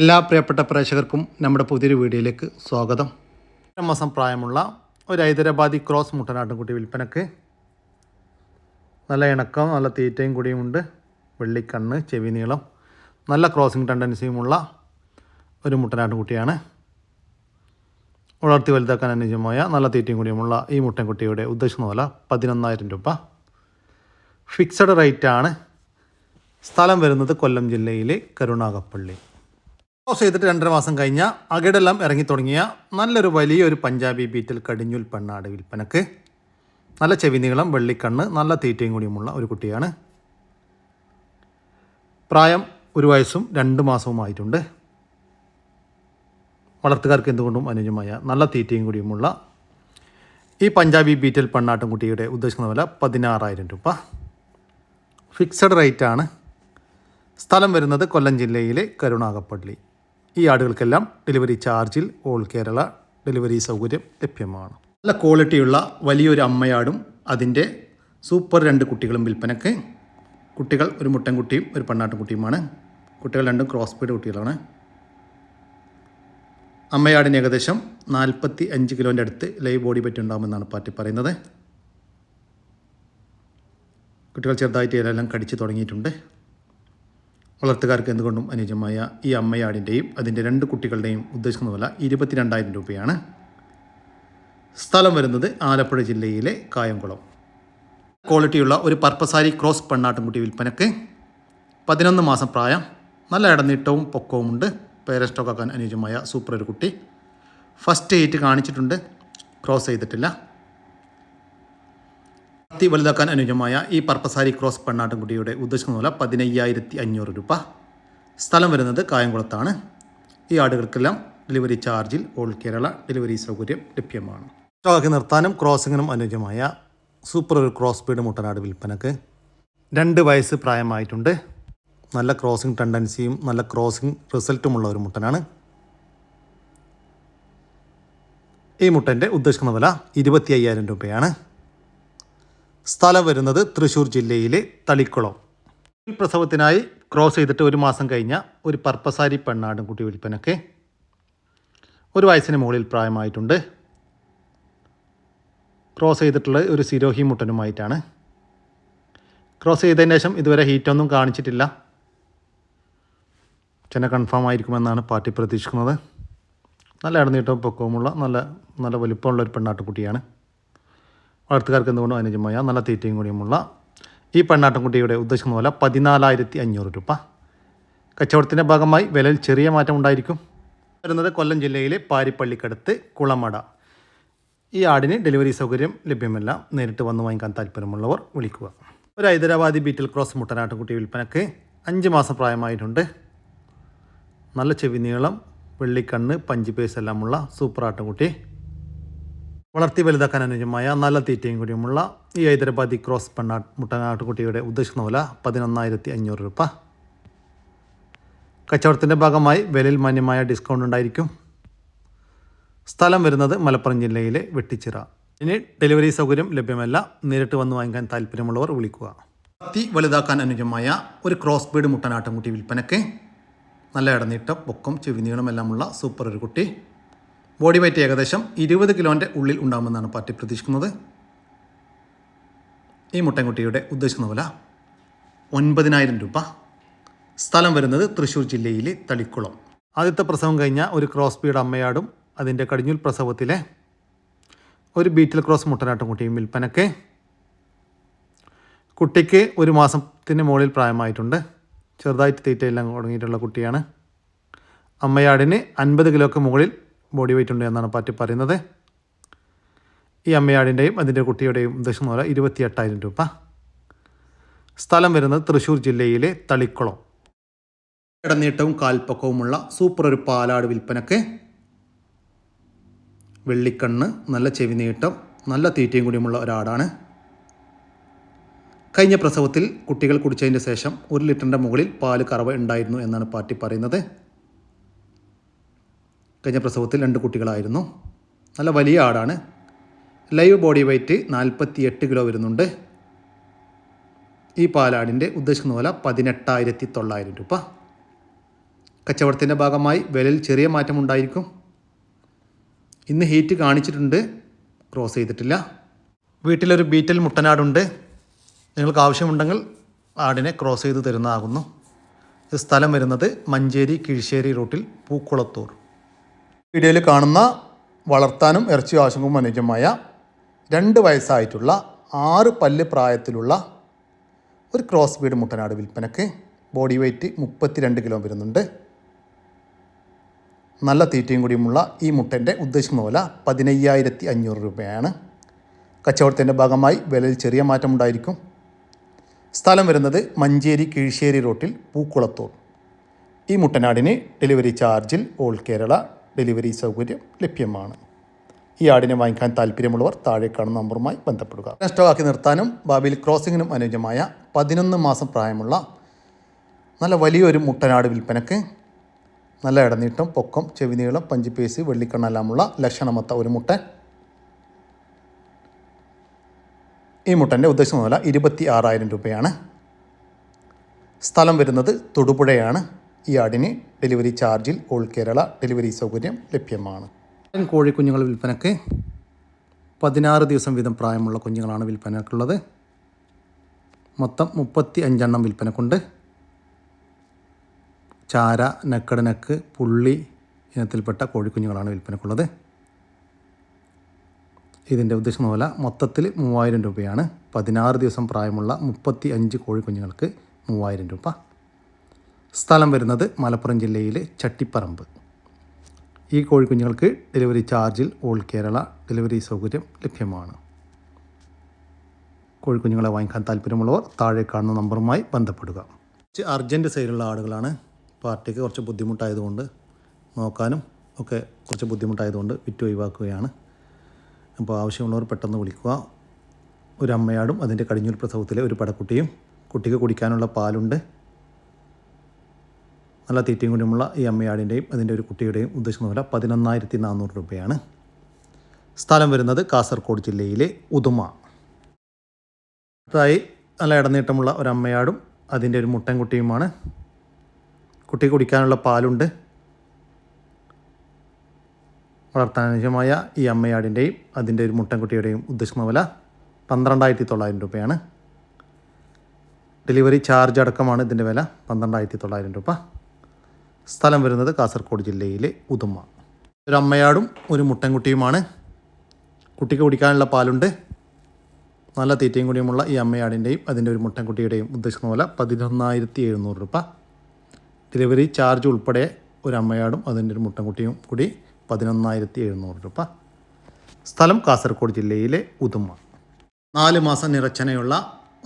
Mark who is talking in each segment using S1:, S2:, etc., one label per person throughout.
S1: എല്ലാ പ്രിയപ്പെട്ട പ്രേക്ഷകർക്കും നമ്മുടെ പുതിയൊരു വീഡിയോയിലേക്ക് സ്വാഗതം. മാസം പ്രായമുള്ള ഒരു ഹൈദരാബാദി ക്രോസ് മുട്ടനാട്ടുംകുട്ടി വിൽപ്പനക്ക് നല്ല ഇണക്കം നല്ല തീറ്റയും കൂടിയുമുണ്ട് വെള്ളിക്കണ്ണ് ചെവി നീളം നല്ല ക്രോസിംഗ് ടെൻഡൻസിയുമുള്ള ഒരു മുട്ടനാട്ടുംകുട്ടിയാണ്. വളർത്തി വലുതാക്കാൻ അനുയോജ്യമായ നല്ല തീറ്റയും കൂടിയുമുള്ള ഈ മുട്ടൻകുട്ടിയുടെ ഉദ്ദേശിക്കുന്ന വില പതിനൊന്നായിരം രൂപ. ഫിക്സഡ് റേറ്റാണ് സ്ഥലം വരുന്നത് കൊല്ലം ജില്ലയിലെ കരുണാകപ്പള്ളി. ക്രോസ് ചെയ്തിട്ട് രണ്ടര മാസം കഴിഞ്ഞ അകിടെല്ലാം ഇറങ്ങി തുടങ്ങിയ നല്ലൊരു വലിയൊരു പഞ്ചാബി ബീറ്റിൽ കടിഞ്ഞുൽ പെണ്ണാട് വിൽപ്പനക്ക്. നല്ല ചെവി നീളം വെള്ളിക്കണ്ണ് നല്ല തീറ്റയും കൂടിയുമുള്ള ഒരു കുട്ടിയാണ്. പ്രായം ഒരു വയസ്സും രണ്ട് മാസവും ആയിട്ടുണ്ട്. വളർത്തുകാർക്ക് എന്തുകൊണ്ടും അനുയോജ്യമായ നല്ല തീറ്റയും കൂടിയുമുള്ള ഈ പഞ്ചാബി ബീറ്റൽ പെണ്ണാട്ടും കുട്ടിയുടെ ഉദ്ദേശിക്കുന്ന വില പതിനാറായിരം രൂപ. ഫിക്സഡ് റേറ്റാണ് സ്ഥലം വരുന്നത് കൊല്ലം ജില്ലയിലെ കരുണാകപ്പള്ളി. ഈ ആടുകൾക്കെല്ലാം ഡെലിവറി ചാർജിൽ ഓൾ കേരള ഡെലിവറി സൗകര്യം ലഭ്യമാണ്. നല്ല ക്വാളിറ്റിയുള്ള വലിയൊരു അമ്മയാടും അതിന്റെ സൂപ്പർ രണ്ട് കുട്ടികളും വിൽപ്പനക്ക്. കുട്ടികൾ ഒരു മുട്ടൻകുട്ടിയും ഒരു പെണ്ണാട്ടുംകുട്ടിയുമാണ്. കുട്ടികൾ രണ്ടും ക്രോസ് ബീഡ് കുട്ടികളാണ്. അമ്മയാടിന് ഏകദേശം നാൽപ്പത്തി അഞ്ച് കിലോന്റെ അടുത്ത് ലൈവ് ബോഡി പറ്റി ഉണ്ടാകുമെന്നാണ് പാർട്ടി പറയുന്നത്. കുട്ടികൾ ചെറുതായിട്ട് ഇതെല്ലാം കടിച്ചു തുടങ്ങിയിട്ടുണ്ട്. വളർത്തുകാർക്ക് എന്തുകൊണ്ടും അനുയോജ്യമായ ഈ അമ്മയാടിന്റെയും അതിന്റെ രണ്ട് കുട്ടികളുടെയും ഉദ്ദേശിക്കുന്ന വില ഇരുപത്തിരണ്ടായിരം രൂപയാണ്. സ്ഥലം വരുന്നത് ആലപ്പുഴ ജില്ലയിലെ കായംകുളം. ക്വാളിറ്റിയുള്ള ഒരു പർപ്പസാരി ക്രോസ് പെണ്ണാട്ടുംകുട്ടി വിൽപ്പനയ്ക്ക് പതിനൊന്ന് മാസം പ്രായം നല്ല ഇടനീട്ടവും പൊക്കവുമുണ്ട്. പേരെ സ്റ്റോക്കാക്കാൻ അനുയോജ്യമായ സൂപ്പർ ഒരു കുട്ടി. ഫസ്റ്റ് എയ്റ്റ് കാണിച്ചിട്ടുണ്ട്. ക്രോസ് ചെയ്തിട്ടില്ല. അതി വലുതാക്കാൻ അനുയോജ്യമായ ഈ പർപ്പസാരി ക്രോസ് പെണ്ണാട്ടുംകുട്ടിയുടെ ഉദ്ദേശിക്കുന്ന വില പതിനയ്യായിരത്തി അഞ്ഞൂറ് രൂപ. സ്ഥലം വരുന്നത് കായംകുളത്താണ്. ഈ ആടുകൾക്കെല്ലാം ഡെലിവറി ചാർജിൽ ഓൾ കേരള ഡെലിവറി സൗകര്യം ലഭ്യമാണ്. സ്റ്റോക്ക് നിർത്താനും ക്രോസിങ്ങിനും അനുയോജ്യമായ സൂപ്പർ ഒരു ക്രോസ് ബീഡ് മുട്ടനാട് വിൽപ്പനക്ക് രണ്ട് വയസ്സ് പ്രായമായിട്ടുണ്ട്. നല്ല ക്രോസിംഗ് ടെൻഡൻസിയും നല്ല ക്രോസിംഗ് റിസൾട്ടുമുള്ള ഒരു മുട്ടനാണ്. ഈ മുട്ടന്റെ ഉദ്ദേശിക്കുന്ന വില ഇരുപത്തി അയ്യായിരം രൂപയാണ്. സ്ഥലം വരുന്നത് തൃശൂർ ജില്ലയിലെ തളിക്കുളം. പ്രസവത്തിനായി ക്രോസ് ചെയ്തിട്ട് ഒരു മാസം കഴിഞ്ഞ ഒരു പർപ്പസാരി പെണ്ണാടും കുട്ടി വിൽപ്പനക്ക് ഒരു വയസ്സിന് മുകളിൽ പ്രായമായിട്ടുണ്ട്. ക്രോസ് ചെയ്തിട്ടുള്ള ഒരു സിരോഹി മുട്ടനുമായിട്ടാണ്. ക്രോസ് ചെയ്തതിന് ശേഷം ഇതുവരെ ഹീറ്റൊന്നും കാണിച്ചിട്ടില്ല. ചെന്നെ കൺഫേം ആയിരിക്കുമെന്നാണ് പാർട്ടി പ്രതീക്ഷിക്കുന്നത്. നല്ല ഇടനീട്ടവും പൊക്കവുമുള്ള നല്ല നല്ല വലിപ്പമുള്ള ഒരു പെണ്ണാട്ടുകുട്ടിയാണ്. വളർത്തുകാർക്ക് എന്തുകൊണ്ടും അനുജമായ നല്ല തീറ്റയും കൂടിയുമുള്ള ഈ പെണ്ണാട്ടൻകുട്ടിയുടെ ഉദ്ദേശിക്കുന്ന പോലെ പതിനാലായിരത്തി അഞ്ഞൂറ് രൂപ. കച്ചവടത്തിന്റെ ഭാഗമായി വിലയിൽ ചെറിയ മാറ്റം ഉണ്ടായിരിക്കും. വരുന്നത് കൊല്ലം ജില്ലയിലെ പാരിപ്പള്ളിക്കടുത്ത് കുളമട. ഈ ആടിന് ഡെലിവറി സൗകര്യം ലഭ്യമല്ല. നേരിട്ട് വന്ന് വാങ്ങിക്കാൻ താല്പര്യമുള്ളവർ വിളിക്കുക. ഒരു ഹൈദരാബാദി ബീറ്റിൽ ക്രോസ് മുട്ടനാട്ടുകുട്ടി വിൽപ്പനക്ക് അഞ്ച് മാസം പ്രായമായിട്ടുണ്ട്. നല്ല ചെവി നീളം വെള്ളിക്കണ്ണ് പഞ്ച് പേസ് എല്ലാമുള്ള സൂപ്പർ ആട്ടുംകുട്ടി വളർത്തി വലുതാക്കാൻ അനുയോജ്യമായ നല്ല തീറ്റയും കൂടിയുമുള്ള ഈ ഹൈദരാബാദി ക്രോസ് പെണ്ണാ മുട്ടനാട്ടുകുട്ടിയുടെ ഉദ്ദേശിക്കുന്ന വില പതിനൊന്നായിരത്തി അഞ്ഞൂറ് രൂപ. കച്ചവടത്തിന്റെ ഭാഗമായി വിലയിൽ മാന്യമായ ഡിസ്കൗണ്ട് ഉണ്ടായിരിക്കും. സ്ഥലം വരുന്നത് മലപ്പുറം ജില്ലയിലെ വെട്ടിച്ചിറ. ഇനി ഡെലിവറി സൗകര്യം ലഭ്യമല്ല. നേരിട്ട് വന്ന് വാങ്ങിക്കാൻ താല്പര്യമുള്ളവർ വിളിക്കുക. വളർത്തി വലുതാക്കാൻ അനുയോജ്യമായ ഒരു ക്രോസ് ബീഡ് മുട്ടനാട്ടുംകുട്ടി വിൽപ്പനയ്ക്ക് നല്ല ഇടനീട്ടം പൊക്കം ചെവിനീളമെല്ലാമുള്ള സൂപ്പർ ഒരു കുട്ടി. ബോഡി വെയ്റ്റ് ഏകദേശം ഇരുപത് കിലോന്റെ ഉള്ളിൽ ഉണ്ടാകുമെന്നാണ് പാർട്ടി പ്രതീക്ഷിക്കുന്നത്. ഈ മുട്ടൻകുട്ടിയുടെ ഉദ്ദേശിക്കുന്ന വില ഒൻപതിനായിരം രൂപ. സ്ഥലം വരുന്നത് തൃശ്ശൂർ ജില്ലയിലെ തളിക്കുളം. ആദ്യത്തെ പ്രസവം കഴിഞ്ഞ ഒരു ക്രോസ് ബീഡ് അമ്മയാടും അതിന്റെ കടിഞ്ഞൂൽ പ്രസവത്തിലെ ഒരു ബീറ്റിൽ ക്രോസ് മുട്ടനാട്ടും കുട്ടിയും വിൽപ്പനക്ക് കുട്ടിക്ക് ഒരു മാസത്തിന് മുകളിൽ പ്രായമായിട്ടുണ്ട്. ചെറുതായിട്ട് തീറ്റയെല്ലാം തുടങ്ങിയിട്ടുള്ള കുട്ടിയാണ്. അമ്മയാടിന് അൻപത് കിലോക്ക് മുകളിൽ ബോഡി വെയിറ്റ് ഉണ്ട് എന്നാണ് പാറ്റി പറയുന്നത്. ഈ അമ്മയാടിന്റെയും അതിന്റെ കുട്ടിയുടെയും ഉദ്ദേശം പോലെ ഇരുപത്തി എട്ടായിരം രൂപ. സ്ഥലം വരുന്നത് തൃശ്ശൂർ ജില്ലയിലെ തളിക്കുളം. ഇടനീട്ടവും കാൽപ്പക്കവുമുള്ള സൂപ്പർ ഒരു പാലാട് വിൽപ്പനക്ക്. വെള്ളിക്കണ്ണ് നല്ല ചെവി നീട്ടം നല്ല തീറ്റയും കൂടിയുമുള്ള ഒരാടാണ്. കഴിഞ്ഞ പ്രസവത്തിൽ കുട്ടികൾ കുടിച്ചതിന് ശേഷം ഒരു ലിറ്ററിന്റെ മുകളിൽ പാൽ കറവ് ഉണ്ടായിരുന്നു എന്നാണ് പാർട്ടി പറയുന്നത്. കഴിഞ്ഞ പ്രസവത്തിൽ രണ്ട് കുട്ടികളായിരുന്നു. നല്ല വലിയ ആടാണ്. ലൈവ് ബോഡി വെയ്റ്റ് നാൽപ്പത്തി എട്ട് കിലോ വരുന്നുണ്ട്. ഈ പാലാടിന്റെ ഉദ്ദേശിക്കുന്ന പോലെ പതിനെട്ടായിരത്തി തൊള്ളായിരം രൂപ. കച്ചവടത്തിന്റെ ഭാഗമായി വിലയിൽ ചെറിയ മാറ്റമുണ്ടായിരിക്കും. ഇന്ന് ഹീറ്റ് കാണിച്ചിട്ടുണ്ട്. ക്രോസ് ചെയ്തിട്ടില്ല. വീട്ടിലൊരു ബീറ്റൽ മുട്ടനാടുണ്ട്. നിങ്ങൾക്ക് ആവശ്യമുണ്ടെങ്കിൽ ആടിനെ ക്രോസ് ചെയ്ത് തരുന്നതാകുന്നു. സ്ഥലം വരുന്നത് മഞ്ചേരി കിഴിശ്ശേരി റൂട്ടിൽ പൂക്കുളത്തൂർ. വീഡിയോയിൽ കാണുന്ന വളർത്താനും ഇറച്ചി ആവശ്യങ്ങൾക്കും അനുയോജ്യമായ രണ്ട് വയസ്സായിട്ടുള്ള ആറ് പല്ല് പ്രായത്തിലുള്ള ഒരു ക്രോസ് ബീഡ് മുട്ടനാട് വിൽപ്പനക്ക് ബോഡി വെയ്റ്റ് മുപ്പത്തിരണ്ട് കിലോ വരുന്നുണ്ട്. നല്ല തീറ്റയും കൂടിയുമുള്ള ഈ മുട്ടന്റെ ഉദ്ദേശിക്കുന്ന വില പതിനയ്യായിരത്തി അഞ്ഞൂറ് രൂപയാണ്. കച്ചവടത്തിന്റെ ഭാഗമായി വിലയിൽ ചെറിയ മാറ്റമുണ്ടായിരിക്കും സ്ഥലം വരുന്നത് മഞ്ചേരി കീഴ്ശ്ശേരി റോട്ടിൽ പൂക്കുളത്തൂർ. ഈ മുട്ടനാടിന് ഡെലിവറി ചാർജിൽ ഓൾ കേരള ഡെലിവറി സൗകര്യം ലഭ്യമാണ്. ഈ ആടിനെ വാങ്ങിക്കാൻ താല്പര്യമുള്ളവർ താഴെ കാണുന്ന നമ്പറുമായി ബന്ധപ്പെടുക. സ്റ്റോക്കാക്കി നിർത്താനും ഭാവിയിൽ ക്രോസിങ്ങിനും അനുയോജ്യമായ പതിനൊന്ന് മാസം പ്രായമുള്ള നല്ല വലിയൊരു മുട്ടനാട് വിൽപ്പനക്ക് നല്ല ഇടനീട്ടം പൊക്കം ചെവിനീളം പഞ്ചിപ്പേസ് വെള്ളിക്കണ്ണെല്ലാമുള്ള ലക്ഷണമത്ത ഒരു മുട്ടൻ. ഈ മുട്ടന്റെ ഉദ്ദേശം മുതല ഇരുപത്തി ആറായിരം രൂപയാണ്. സ്ഥലം വരുന്നത് തൊടുപുഴയാണ്. ഈ ആടിന് ഡെലിവറി ചാർജിൽ ഓൾ കേരള ഡെലിവറി സൗകര്യം ലഭ്യമാണ്. കോഴിക്കുഞ്ഞുങ്ങൾ വിൽപ്പനയ്ക്ക് പതിനാറ് ദിവസം വീതം പ്രായമുള്ള കുഞ്ഞുങ്ങളാണ് വിൽപ്പനക്കുള്ളത്. മൊത്തം മുപ്പത്തി അഞ്ചെണ്ണം വിൽപ്പനക്കുണ്ട്. ചാര നെക്കടനക്ക് പുള്ളി ഇനത്തിൽപ്പെട്ട കോഴിക്കുഞ്ഞുങ്ങളാണ് വിൽപ്പനക്കുള്ളത്. ഇതിന്റെ ഉദ്ദേശം പോലെ മൊത്തത്തിൽ മൂവായിരം രൂപയാണ്. പതിനാറ് ദിവസം പ്രായമുള്ള മുപ്പത്തി അഞ്ച് കോഴിക്കുഞ്ഞുങ്ങൾക്ക് മൂവായിരം രൂപ. സ്ഥലം വരുന്നത് മലപ്പുറം ജില്ലയിലെ ചട്ടിപ്പറമ്പ്. ഈ കോഴിക്കുഞ്ഞുങ്ങൾക്ക് ഡെലിവറി ചാർജിൽ ഓൾ കേരള ഡെലിവറി സൗകര്യം ലഭ്യമാണ്. കോഴിക്കുഞ്ഞുങ്ങളെ വാങ്ങിക്കാൻ താല്പര്യമുള്ളവർ താഴെ കാണുന്ന നമ്പറുമായി ബന്ധപ്പെടുക. അർജന്റ് സെയിലുള്ള ആടുകളാണ് പാർട്ടിക്ക് കുറച്ച് ബുദ്ധിമുട്ടായതുകൊണ്ട് നോക്കാനും ഒക്കെ കുറച്ച് ബുദ്ധിമുട്ടായതുകൊണ്ട് വിറ്റ് ഒഴിവാക്കുകയാണ്. അപ്പോൾ ആവശ്യമുള്ളവർ പെട്ടെന്ന് വിളിക്കുക. ഒരു അമ്മയാടും അതിന്റെ കടിഞ്ഞൂൽ പ്രസവത്തിലെ ഒരു പടക്കുട്ടിയും കുട്ടിക്ക് കുടിക്കാനുള്ള പാലുണ്ട്. നല്ല തീറ്റയും കൂടിയുമുള്ള ഈ അമ്മയാടിന്റെയും അതിന്റെ ഒരു കുട്ടിയുടെയും ഉദ്ദേശിക്കുന്ന വില പതിനൊന്നായിരത്തി നാനൂറ് രൂപയാണ്. സ്ഥലം വരുന്നത് കാസർഗോഡ് ജില്ലയിലെ ഉദുമ. അടുത്തതായി നല്ല ഇടനീട്ടമുള്ള ഒരു അമ്മയാടും അതിന്റെ ഒരു മുട്ടൻ കുട്ടിയുമാണ് കുട്ടി കുടിക്കാനുള്ള പാലുണ്ട്. വളർത്താനുജ്യമായ ഈ അമ്മയാടിന്റെയും അതിന്റെ ഒരു മുട്ടൻകുട്ടിയുടെയും ഉദ്ദേശിക്കുന്ന വില പന്ത്രണ്ടായിരത്തി തൊള്ളായിരം രൂപയാണ്. ഡെലിവറി ചാർജ് അടക്കമാണ് ഇതിന്റെ വില പന്ത്രണ്ടായിരത്തി തൊള്ളായിരം രൂപ. സ്ഥലം വരുന്നത് കാസർഗോഡ് ജില്ലയിലെ ഉദുമ. ഒരു അമ്മയാടും ഒരു മുട്ടൻകുട്ടിയുമാണ്. കുട്ടിക്ക് കുടിക്കാനുള്ള പാലുണ്ട്. നല്ല തീറ്റയും കൂടിയുമുള്ള ഈ അമ്മയാടിന്റെയും അതിന്റെ ഒരു മുട്ടൻകുട്ടിയുടെയും ഉദ്ദേശിക്കുന്ന പോലെ പതിനൊന്നായിരത്തി എഴുന്നൂറ് രൂപ. ഡെലിവറി ചാർജ് ഉൾപ്പെടെ ഒരു അമ്മയാടും അതിന്റെ ഒരു മുട്ടൻകുട്ടിയും കൂടി പതിനൊന്നായിരത്തി എഴുന്നൂറ് രൂപ. സ്ഥലം കാസർഗോഡ് ജില്ലയിലെ ഉദുമ. നാല് മാസം നിറച്ചനയുള്ള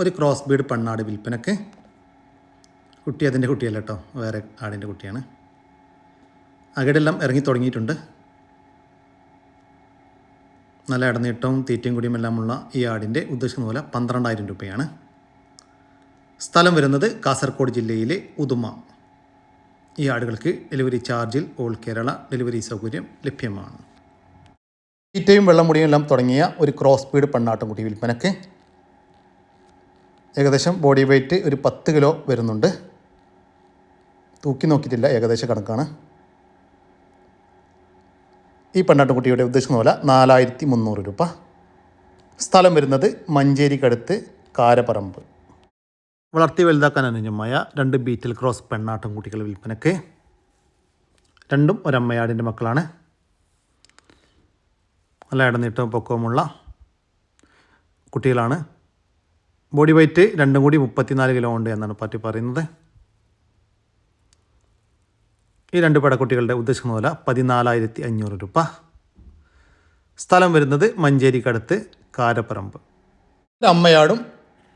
S1: ഒരു ക്രോസ് ബീഡ് പെണ്ണാട് വിൽപ്പനക്ക് കുട്ടി അതിന്റെ കുട്ടിയല്ല കേട്ടോ. വേറെ ആടിന്റെ കുട്ടിയാണ്. അകടെല്ലാം ഇറങ്ങി തുടങ്ങിയിട്ടുണ്ട്. നല്ല ഇടനീട്ടവും തീറ്റയും കുടിയും എല്ലാമുള്ള ഈ ആടിന്റെ ഉദ്ദേശിക്കുന്ന പോലെ പന്ത്രണ്ടായിരം രൂപയാണ്. സ്ഥലം വരുന്നത് കാസർഗോഡ് ജില്ലയിലെ ഉദുമ. ഈ ആടുകൾക്ക് ഡെലിവറി ചാർജിൽ ഓൾ കേരള ഡെലിവറി സൗകര്യം ലഭ്യമാണ്. തീറ്റയും വെള്ളമുടിയും എല്ലാം തുടങ്ങിയ ഒരു ക്രോസ് ബീഡ് പെണ്ണാട്ടുംകുട്ടി വിൽപ്പനക്ക്. ഏകദേശം ബോഡി വെയ്റ്റ് ഒരു പത്ത് കിലോ വരുന്നുണ്ട്. തൂക്കി നോക്കിയിട്ടില്ല ഏകദേശം കണക്കാണ്. ഈ പെണ്ണാട്ടുകുട്ടിയുടെ ഉദ്ദേശിക്കുന്ന പോലെ നാലായിരത്തി മുന്നൂറ് രൂപ. സ്ഥലം വരുന്നത് മഞ്ചേരിക്കടുത്ത് കാരപ്പറമ്പ്. വളർത്തി വലുതാക്കാൻ അനുജമായ രണ്ട് ബീറ്റിൽ ക്രോസ് പെണ്ണാട്ടം കുട്ടികൾ വിൽപ്പനക്ക്. രണ്ടും ഒരമ്മയാടിന്റെ മക്കളാണ്. നല്ല ഇടനീട്ടവും പൊക്കവുമുള്ള കുട്ടികളാണ്. ബോഡി വെയ്റ്റ് രണ്ടും കൂടി മുപ്പത്തിനാല് കിലോ ഉണ്ട് എന്നാണ് പറ്റി പറയുന്നത്. ഈ രണ്ട് പടക്കുട്ടികളുടെ ഉദ്ദേശിക്കുന്ന വില പതിനാലായിരത്തി അഞ്ഞൂറ് രൂപ. സ്ഥലം വരുന്നത് മഞ്ചേരിക്കടുത്ത് കാരപ്പറമ്പ്. അമ്മയാടും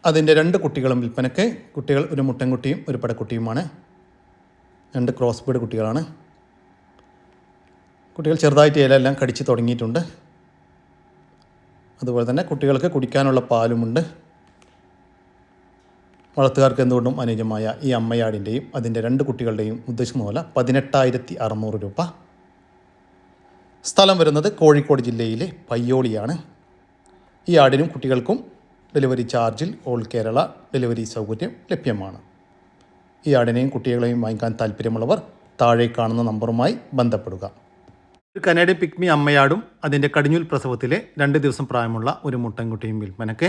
S1: അതിന്റെ രണ്ട് കുട്ടികളും വിൽപ്പനക്ക് കുട്ടികൾ ഒരു മുട്ടൻകുട്ടിയും ഒരു പടക്കുട്ടിയുമാണ്. രണ്ട് ക്രോസ് ബീഡ് കുട്ടികളാണ്. കുട്ടികൾ ചെറുതായിട്ട് ഇലയെല്ലാം കടിച്ച് തുടങ്ങിയിട്ടുണ്ട്. അതുപോലെ തന്നെ കുട്ടികൾക്ക് കുടിക്കാനുള്ള പാലുമുണ്ട്. വളർത്തുകാർക്ക് എന്തുകൊണ്ടും അനുയോജ്യമായ ഈ അമ്മയാടിന്റെയും അതിന്റെ രണ്ട് കുട്ടികളുടെയും ഉദ്ദേശിക്കുന്ന പോലെ പതിനെട്ടായിരത്തി അറുന്നൂറ് രൂപ. സ്ഥലം വരുന്നത് കോഴിക്കോട് ജില്ലയിലെ പയ്യോളിയാണ്. ഈ ആടിനും കുട്ടികൾക്കും ഡെലിവറി ചാർജിൽ ഓൾ കേരള ഡെലിവറി സൗകര്യം ലഭ്യമാണ്. ഈ ആടിനെയും കുട്ടികളെയും വാങ്ങിക്കാൻ താല്പര്യമുള്ളവർ താഴെ കാണുന്ന നമ്പറുമായി ബന്ധപ്പെടുക. ഒരു കനേഡിയൻ പിക്മി അമ്മയാടും അതിന്റെ കടിഞ്ഞൂൽ പ്രസവത്തിലെ രണ്ട് ദിവസം പ്രായമുള്ള ഒരു മുട്ടൻകുട്ടിയും വിൽപ്പനക്ക്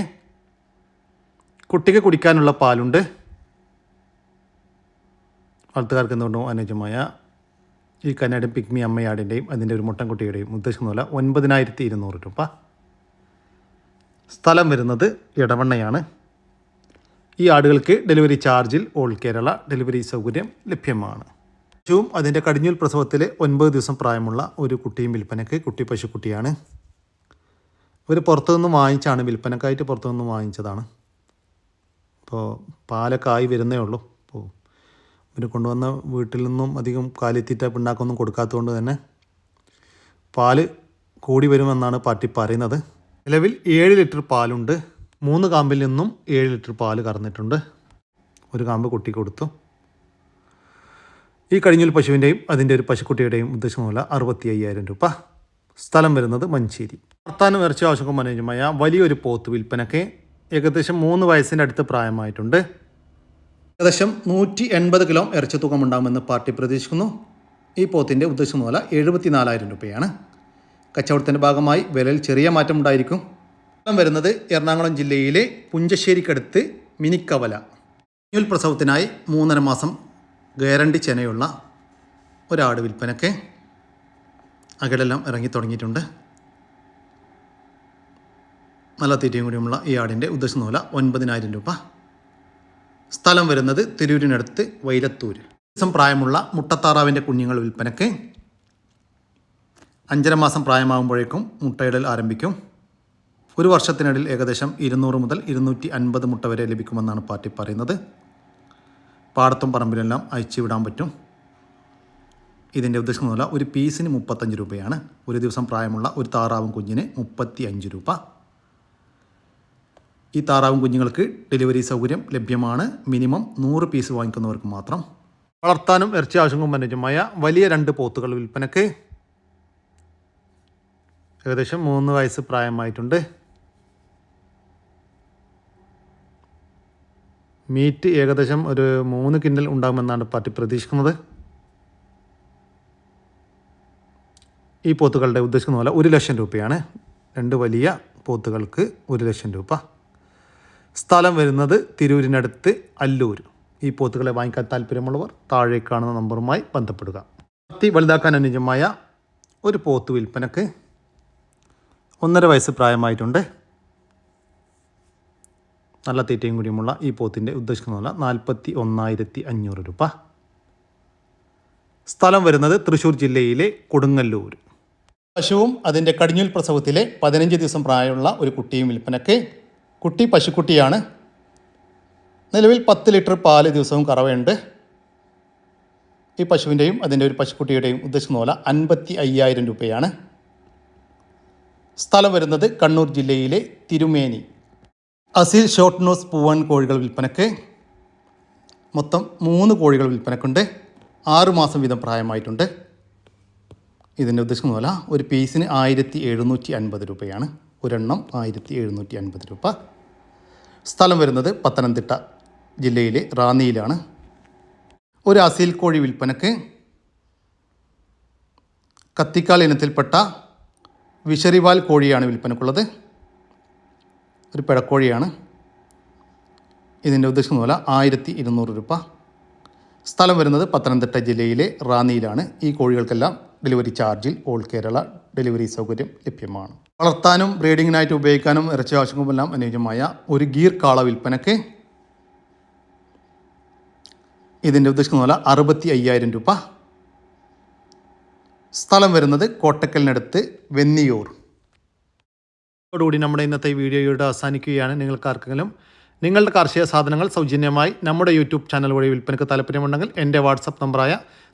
S1: കുട്ടിക്ക് കുടിക്കാനുള്ള പാലുണ്ട്. വളർത്തുകാർക്ക് എന്തുകൊണ്ടും അനുയോജ്യമായ ഈ കന്നഡ പിക്മി അമ്മയാടിന്റെയും അതിന്റെ ഒരു മുട്ടൻകുട്ടിയുടെയും ഉദ്ദേശിക്കുന്ന പോലെ ഒൻപതിനായിരത്തി ഇരുന്നൂറ് രൂപ. സ്ഥലം വരുന്നത് ഇടവണ്ണയാണ് ഈ ആടുകൾക്ക് ഡെലിവറി ചാർജിൽ ഓൾ കേരള ഡെലിവറി സൗകര്യം ലഭ്യമാണ്. പശുവും അതിന്റെ കടിഞ്ഞൂൽ പ്രസവത്തിലെ ഒൻപത് ദിവസം പ്രായമുള്ള ഒരു കുട്ടിയും വിൽപ്പനയ്ക്ക് കുട്ടി പശുക്കുട്ടിയാണ്. ഇവർ പുറത്തുനിന്ന് വാങ്ങിച്ചാണ് വിൽപ്പനക്കായിട്ട് പുറത്തുനിന്ന് വാങ്ങിച്ചതാണ്. അപ്പോൾ പാലൊക്കെ ആയി വരുന്നേ ഉള്ളൂ. അപ്പോൾ ഇവർ കൊണ്ടുവന്ന വീട്ടിൽ നിന്നും അധികം കാലിത്തീറ്റ പിണ്ണാക്കൊന്നും കൊടുക്കാത്തതുകൊണ്ട് തന്നെ പാൽ കൂടി വരുമെന്നാണ് പാർട്ടി പറയുന്നത്. നിലവിൽ ഏഴ് ലിറ്റർ പാലുണ്ട്. മൂന്ന് കാമ്പിൽ നിന്നും ഏഴ് ലിറ്റർ പാൽ കറന്നിട്ടുണ്ട്. ഒരു കാമ്പ് കുട്ടി കൊടുത്തു. ഈ കഴിഞ്ഞൊരു പശുവിന്റെയും അതിന്റെ ഒരു പശുക്കുട്ടിയുടെയും ഉദ്ദേശം മൂല അറുപത്തി അയ്യായിരം രൂപ. സ്ഥലം വരുന്നത് മഞ്ചേരി. വർത്താനം ഇറച്ചി ആവശ്യം മനോജമായ വലിയൊരു പോത്ത് വിൽപ്പനയ്ക്ക് ഏകദേശം മൂന്ന് വയസ്സിന്റെ അടുത്ത് പ്രായമായിട്ടുണ്ട്. ഏകദേശം നൂറ്റി എൺപത് കിലോ ഇറച്ചി തൂക്കം ഉണ്ടാകുമെന്ന് പാർട്ടി പ്രതീക്ഷിക്കുന്നു. ഈ പോത്തിന്റെ ഉദ്ദേശം മൂല എഴുപത്തി നാലായിരം രൂപയാണ്. കച്ചവടത്തിന്റെ ഭാഗമായി വിലയിൽ ചെറിയ മാറ്റം ഉണ്ടായിരിക്കും. വരുന്നത് എറണാകുളം ജില്ലയിലെ പുഞ്ചശ്ശേരിക്കടുത്ത് മിനിക്കവല. ന്യൂൽ പ്രസവത്തിനായി മൂന്നര മാസം ഗ്യാരണ്ടി ചെനയുള്ള ഒരാട് വിൽപ്പനയ്ക്ക് അകലെല്ലാം ഇറങ്ങി തുടങ്ങിയിട്ടുണ്ട്. നല്ല തീറ്റയും കൂടിയുമുള്ള ഈ ആടിന്റെ ഉദ്ദേശം നൂല ഒൻപതിനായിരം രൂപ. സ്ഥലം വരുന്നത് തിരൂരിനടുത്ത് വൈലത്തൂർ ദിവസം പ്രായമുള്ള മുട്ടത്താറാവിന്റെ കുഞ്ഞുങ്ങൾ വിൽപ്പനയ്ക്ക് അഞ്ചര മാസം പ്രായമാകുമ്പോഴേക്കും മുട്ടയിടൽ ആരംഭിക്കും. ഒരു വർഷത്തിനിടയിൽ ഏകദേശം ഇരുന്നൂറ് മുതൽ ഇരുന്നൂറ്റി അൻപത് മുട്ട വരെ ലഭിക്കുമെന്നാണ് പാർട്ടി പറയുന്നത്. പാടത്തും പറമ്പിലെല്ലാം അയച്ചു വിടാൻ പറ്റും. ഇതിന്റെ ഉദ്ദേശം ഒരു പീസിന് മുപ്പത്തഞ്ച് രൂപയാണ്. ഒരു ദിവസം പ്രായമുള്ള ഒരു താറാവും കുഞ്ഞിന് മുപ്പത്തി അഞ്ച് രൂപ. ഈ താറാവും കുഞ്ഞുങ്ങൾക്ക് ഡെലിവറി സൗകര്യം ലഭ്യമാണ്. മിനിമം നൂറ് പീസ് വാങ്ങിക്കുന്നവർക്ക് മാത്രം. വളർത്താനും ഇറച്ചി ആവശ്യങ്ങളും അനുജമായ വലിയ രണ്ട് പോത്തുകൾ വിൽപ്പനക്ക് ഏകദേശം മൂന്ന് വയസ്സ് പ്രായമായിട്ടുണ്ട്. മീറ്റ് ഏകദേശം ഒരു മൂന്ന് കിൻഡൽ ഉണ്ടാകുമെന്നാണ് പാർട്ടി പ്രതീക്ഷിക്കുന്നത്. ഈ പോത്തുകളുടെ ഉദ്ദേശിക്കുന്ന പോലെ ഒരു ലക്ഷം രൂപയാണ്. രണ്ട് വലിയ പോത്തുകൾക്ക് ഒരു ലക്ഷം രൂപ. സ്ഥലം വരുന്നത് തിരൂരിനടുത്ത് അല്ലൂർ. ഈ പോത്തുകളെ വാങ്ങിക്കാൻ താല്പര്യമുള്ളവർ താഴെ കാണുന്ന നമ്പറുമായി ബന്ധപ്പെടുക. വളർത്തി വലുതാക്കാൻ അനുയോജ്യമായ ഒരു പോത്ത് വിൽപ്പനക്ക് ഒന്നര വയസ്സ് പ്രായമായിട്ടുണ്ട്. നല്ല തീറ്റയും കൂടിയുമുള്ള ഈ പോത്തിന്റെ ഉദ്ദേശിക്കുന്ന നാൽപ്പത്തി ഒന്നായിരത്തി അഞ്ഞൂറ് രൂപ. സ്ഥലം വരുന്നത് തൃശ്ശൂർ ജില്ലയിലെ കൊടുങ്ങല്ലൂർ. പശുവും അതിന്റെ കടിഞ്ഞൂൽ പ്രസവത്തിലെ പതിനഞ്ച് ദിവസം പ്രായമുള്ള ഒരു കുട്ടിയും വിൽപ്പനക്ക് കുട്ടി പശുക്കുട്ടിയാണ്. നിലവിൽ പത്ത് ലിറ്റർ പാൽ ദിവസവും കറവയുണ്ട്. ഈ പശുവിന്റെയും അതിന്റെ ഒരു പശുക്കുട്ടിയുടെയും ഉദ്ദേശിക്കുന്ന പോലെ അൻപത്തി അയ്യായിരം രൂപയാണ്. സ്ഥലം വരുന്നത് കണ്ണൂർ ജില്ലയിലെ തിരുമേനി. അസീൽ ഷോർട്ട് നോസ് പൂവൻ കോഴികൾ വിൽപ്പനക്ക്. മൊത്തം മൂന്ന് കോഴികൾ വിൽപ്പനക്കുണ്ട്. ആറുമാസം വീതം പ്രായമായിട്ടുണ്ട്. ഇതിന്റെ ഉദ്ദേശിക്കുന്ന പോലെ ഒരു പീസിന് ആയിരത്തി എഴുന്നൂറ്റി അൻപത് രൂപയാണ്. ഒരെണ്ണം ആയിരത്തി എഴുന്നൂറ്റി അൻപത് രൂപ. സ്ഥലം വരുന്നത് പത്തനംതിട്ട ജില്ലയിലെ റാന്നിയിലാണ്. ഒരു അസീൽ കോഴി വിൽപ്പനക്ക് കത്തിക്കാൽ ഇനത്തിൽപ്പെട്ട വിഷറിവാൽ കോഴിയാണ് വിൽപ്പനക്കുള്ളത്. ഒരു പിഴക്കോഴിയാണ് ഇതിന്റെ ഉദ്ദേശം പോലെ ആയിരത്തി ഇരുന്നൂറ് രൂപ. സ്ഥലം വരുന്നത് പത്തനംതിട്ട ജില്ലയിലെ റാന്നിയിലാണ്. ഈ കോഴികൾക്കെല്ലാം ഡെലിവറി ചാർജിൽ ഓൾ കേരള ഡെലിവറി സൗകര്യം ലഭ്യമാണ്. വളർത്താനും ബ്രീഡിങ്ങിനായിട്ട് ഉപയോഗിക്കാനും ഇറച്ചി ആവശ്യങ്ങളുമെല്ലാം അനുയോജ്യമായ ഒരു ഗീർ കാള വിൽപ്പനയ്ക്ക് ഇതിന്റെ ഉദ്ദേശിക്കുന്ന പോലെ അറുപത്തി അയ്യായിരം രൂപ. സ്ഥലം വരുന്നത് കോട്ടക്കലിനടുത്ത് വെന്നിയൂർ. അതോടുകൂടി നമ്മുടെ ഇന്നത്തെ വീഡിയോയുടെ അവസാനിക്കുകയാണ്. നിങ്ങൾക്ക് ആർക്കെങ്കിലും നിങ്ങളുടെ കാർഷിക സാധനങ്ങൾ സൗജന്യമായി നമ്മുടെ യൂട്യൂബ് ചാനൽ വഴി വിൽപ്പനയ്ക്ക് താല്പര്യമുണ്ടെങ്കിൽ എന്റെ വാട്സപ്പ് നമ്പറായ